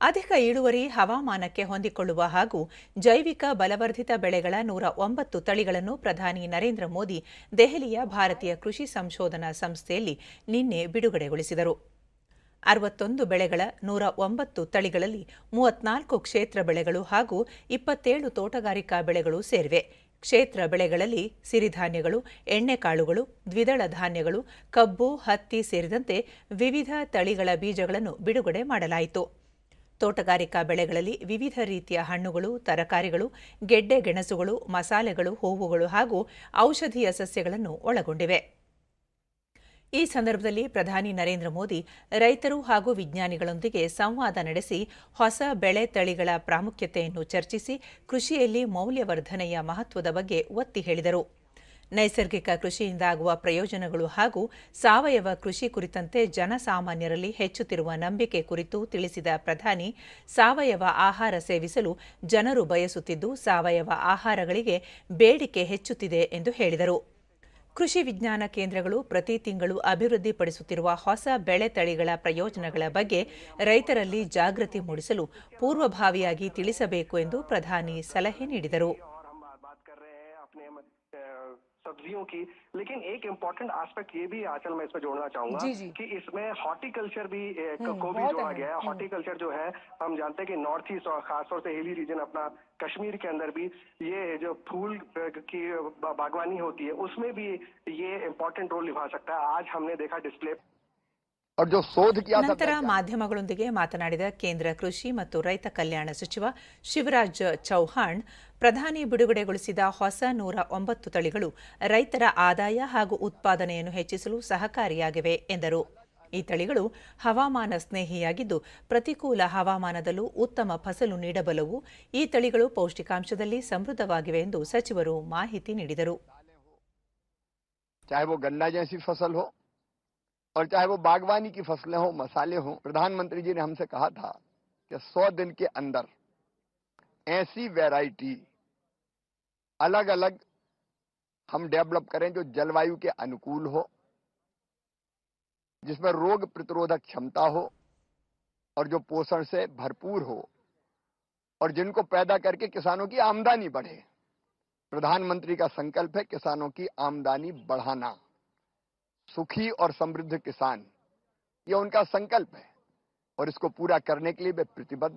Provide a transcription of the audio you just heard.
ಅಧಿಕ ಇಳುವರಿ ಹವಾಮಾನಕ್ಕೆ ಹೊಂದಿಕೊಳ್ಳುವ ಹಾಗೂ ಜೈವಿಕ ಬಲವರ್ಧಿತ ಬೆಳೆಗಳ ನೂರ ಒಂಬತ್ತು ತಳಿಗಳನ್ನು ಪ್ರಧಾನಿ ನರೇಂದ್ರ ಮೋದಿ ದೆಹಲಿಯ ಭಾರತೀಯ ಕೃಷಿ ಸಂಶೋಧನಾ ಸಂಸ್ಥೆಯಲ್ಲಿ ನಿನ್ನೆ ಬಿಡುಗಡೆಗೊಳಿಸಿದರು. ಅರವತ್ತೊಂದು ಬೆಳೆಗಳ ನೂರ ಒಂಬತ್ತು ತಳಿಗಳಲ್ಲಿ ಮೂವತ್ನಾಲ್ಕು ಕ್ಷೇತ್ರ ಬೆಳೆಗಳು ಹಾಗೂ ಇಪ್ಪತ್ತೇಳು ತೋಟಗಾರಿಕಾ ಬೆಳೆಗಳು ಸೇರಿವೆ. ಕ್ಷೇತ್ರ ಬೆಳೆಗಳಲ್ಲಿ ಸಿರಿಧಾನ್ಯಗಳು, ಎಣ್ಣೆಕಾಳುಗಳು, ದ್ವಿದಳ ಧಾನ್ಯಗಳು, ಕಬ್ಬು, ಹತ್ತಿ ಸೇರಿದಂತೆ ವಿವಿಧ ತಳಿಗಳ ಬೀಜಗಳನ್ನು ಬಿಡುಗಡೆ ಮಾಡಲಾಯಿತು. ತೋಟಗಾರಿಕಾ ಬೆಳೆಗಳಲ್ಲಿ ವಿವಿಧ ರೀತಿಯ ಹಣ್ಣುಗಳು, ತರಕಾರಿಗಳು, ಗೆಡ್ಡೆ, ಗೆಣಸುಗಳು, ಮಸಾಲೆಗಳು, ಹೂವುಗಳು ಹಾಗೂ ಔಷಧೀಯ ಸಸ್ಯಗಳನ್ನು ಒಳಗೊಂಡಿವೆ. ಈ ಸಂದರ್ಭದಲ್ಲಿ ಪ್ರಧಾನಿ ನರೇಂದ್ರ ಮೋದಿ ರೈತರು ಹಾಗೂ ವಿಜ್ಞಾನಿಗಳೊಂದಿಗೆ ಸಂವಾದ ನಡೆಸಿ ಹೊಸ ಬೆಳೆ ತಳಿಗಳ ಪ್ರಾಮುಖ್ಯತೆಯನ್ನು ಚರ್ಚಿಸಿ ಕೃಷಿಯಲ್ಲಿ ಮೌಲ್ಯವರ್ಧನೆಯ ಮಹತ್ವದ ಬಗ್ಗೆ ಒತ್ತಿ ಹೇಳಿದರು. ನೈಸರ್ಗಿಕ ಕೃಷಿಯಿಂದಾಗುವ ಪ್ರಯೋಜನಗಳು ಹಾಗೂ ಸಾವಯವ ಕೃಷಿ ಕುರಿತಂತೆ ಜನಸಾಮಾನ್ಯರಲ್ಲಿ ಹೆಚ್ಚುತ್ತಿರುವ ನಂಬಿಕೆ ಕುರಿತು ತಿಳಿಸಿದ ಪ್ರಧಾನಿ, ಸಾವಯವ ಆಹಾರ ಸೇವಿಸಲು ಜನರು ಬಯಸುತ್ತಿದ್ದು ಸಾವಯವ ಆಹಾರಗಳಿಗೆ ಬೇಡಿಕೆ ಹೆಚ್ಚುತ್ತಿದೆ ಎಂದು ಹೇಳಿದರು. ಕೃಷಿ ವಿಜ್ಞಾನ ಕೇಂದ್ರಗಳು ಪ್ರತಿ ತಿಂಗಳು ಅಭಿವೃದ್ಧಿಪಡಿಸುತ್ತಿರುವ ಹೊಸ ಬೆಳೆ ತಳಿಗಳ ಪ್ರಯೋಜನಗಳ ಬಗ್ಗೆ ರೈತರಲ್ಲಿ ಜಾಗೃತಿ ಮೂಡಿಸಲು ಪೂರ್ವಭಾವಿಯಾಗಿ ತಿಳಿಸಬೇಕು ಎಂದು ಪ್ರಧಾನಿ ಸಲಹೆ ನೀಡಿದರು. सब्जियों की लेकिन एक इम्पोर्टेंट आस्पेक्ट ये भी आचल मैं इसमें जोड़ना चाहूँगा जी, जी। कि इसमें हॉर्टिकल्चर भी हम्म, को भी जोड़ा गया है। हॉर्टिकल्चर जो है हम जानते हैं कि नॉर्थ ईस्ट और खासतौर से हिली रीजन अपना कश्मीर के अंदर भी ये जो फूल की बागवानी होती है उसमें भी ये इम्पोर्टेंट रोल निभा सकता है। आज हमने देखा डिस्प्ले ನಂತರ ಮಾಧ್ಯಮಗಳೊಂದಿಗೆ ಮಾತನಾಡಿದ ಕೇಂದ್ರ ಕೃಷಿ ಮತ್ತು ರೈತ ಕಲ್ಯಾಣ ಸಚಿವ ಶಿವರಾಜ್ ಚೌಹಾಣ್ ಪ್ರಧಾನಿ ಬಿಡುಗಡೆಗೊಳಿಸಿದ ಹೊಸ ನೂರ ಒಂಬತ್ತು ತಳಿಗಳು ರೈತರ ಆದಾಯ ಹಾಗೂ ಉತ್ಪಾದನೆಯನ್ನು ಹೆಚ್ಚಿಸಲು ಸಹಕಾರಿಯಾಗಿವೆ ಎಂದರು. ಈ ತಳಿಗಳು ಹವಾಮಾನ ಸ್ನೇಹಿಯಾಗಿದ್ದು ಪ್ರತಿಕೂಲ ಹವಾಮಾನದಲ್ಲೂ ಉತ್ತಮ ಫಸಲು ನೀಡಬಲ್ಲವು. ಈ ತಳಿಗಳು ಪೌಷ್ಟಿಕಾಂಶದಲ್ಲಿ ಸಮೃದ್ಧವಾಗಿವೆ ಎಂದು ಸಚಿವರು ಮಾಹಿತಿ ನೀಡಿದರು. और चाहे वो बागवानी की फ़सलें हो, मसाले हो, प्रधानमंत्री जी ने हमसे कहा था कि 100 दिन के अंदर ऐसी वैरायटी अलग अलग हम डेवलप करें जो जलवायु के अनुकूल हो, जिसमें रोग प्रतिरोधक क्षमता हो और जो पोषण से भरपूर हो और जिनको पैदा करके किसानों की आमदनी बढ़े। प्रधानमंत्री का संकल्प है किसानों की आमदनी बढ़ाना। सुखी और समृद्ध किसान। यह उनका संकल्प है और इसको पूरा करने के लिए वे प्रतिबद्ध है।